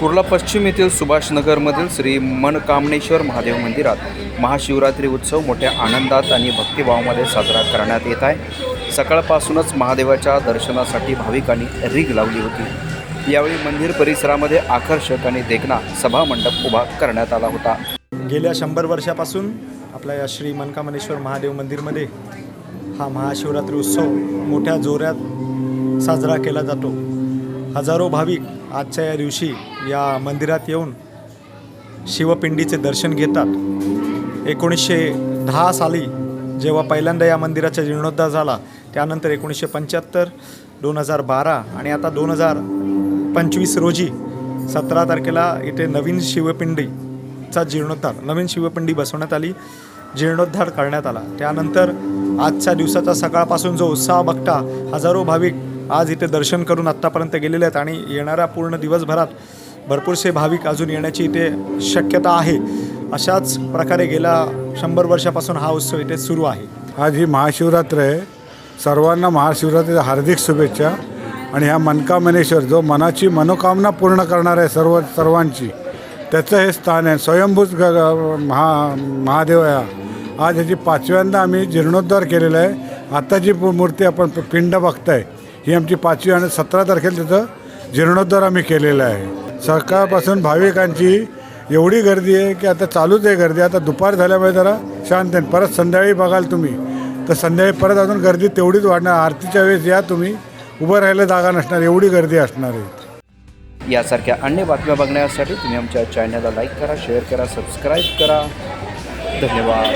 कुर्ला पश्चिम येथील सुभाषनगरमधील श्री मनकामनेश्वर महादेव मंदिरात महाशिवरात्री उत्सव मोठ्या आनंदात आणि भक्तिभावामध्ये साजरा करण्यात येत आहे. सकाळपासूनच महादेवाच्या दर्शनासाठी भाविकांनी रीग लावली होती. यावेळी मंदिर परिसरामध्ये आकर्षक आणि देखणा सभामंडप उभा करण्यात आला होता. गेल्या शंभर वर्षापासून आपल्या या श्री मनकामनेश्वर महादेव मंदिरमध्ये हा महाशिवरात्री उत्सव मोठ्या जोरात साजरा केला जातो. हजारो भाविक आजच्या या दिवशी या मंदिरात येऊन शिवपिंडीचे दर्शन घेतात. एकोणीसशे दहा साली जेव्हा पहिल्यांदा या मंदिराचा जीर्णोद्धार झाला त्यानंतर एकोणीसशे पंच्याहत्तर दोन हजार बारा आणि आता दोन हजार पंचवीस रोजी सतरा तारखेला इथे नवीन शिवपिंडीचा जीर्णोद्धार नवीन शिवपिंडी बसवण्यात आली जीर्णोद्धार करण्यात आला. त्यानंतर आजच्या दिवसाचा सकाळपासून जो उत्साह बघता हजारो भाविक आज इथे दर्शन करून आत्तापर्यंत गेलेले आहेत आणि येणाऱ्या पूर्ण दिवसभरात भरपूरसे भाविक अजून येण्याची इथे शक्यता आहे. अशाच प्रकारे गेल्या शंभर वर्षापासून हा उत्सव इथे सुरू आहे. आज ही महाशिवरात्र आहे. सर्वांना महाशिवरात्रीच्या हार्दिक शुभेच्छा. आणि ह्या मनकामनेश्वर जो मनाची मनोकामना पूर्ण करणार आहे सर्व सर्वांची त्याचं हे स्थान आहे. स्वयंभूत ग महा महादेव आहे हा. आज ह्याची पाचव्यांदा आम्ही जीर्णोद्धार केलेला आहे. आता जी मूर्ती आपण पिंड बघताय ही आमची पाचवी आणि सतरा तारखेला त्याचं जीर्णोद्धार आम्ही केलेला आहे. सकाळपासून भाविकांची एवढी गर्दी आहे की आता चालूच आहे गर्दी. आता दुपार झाल्यामुळे जरा शांत आहे. परत संध्याकाळी बघाल तुम्ही. तर संध्याकाळी परत अजून गर्दी तेवढीच वाढणार. आरतीच्या वेळेस या तुम्ही. उभं राहायला जागा नसणार. एवढी गर्दी असणार आहे. यासारख्या अन्य बातम्या बघण्यासाठी तुम्ही आमच्या चॅनलला लाईक करा शेअर करा सबस्क्राईब करा. धन्यवाद.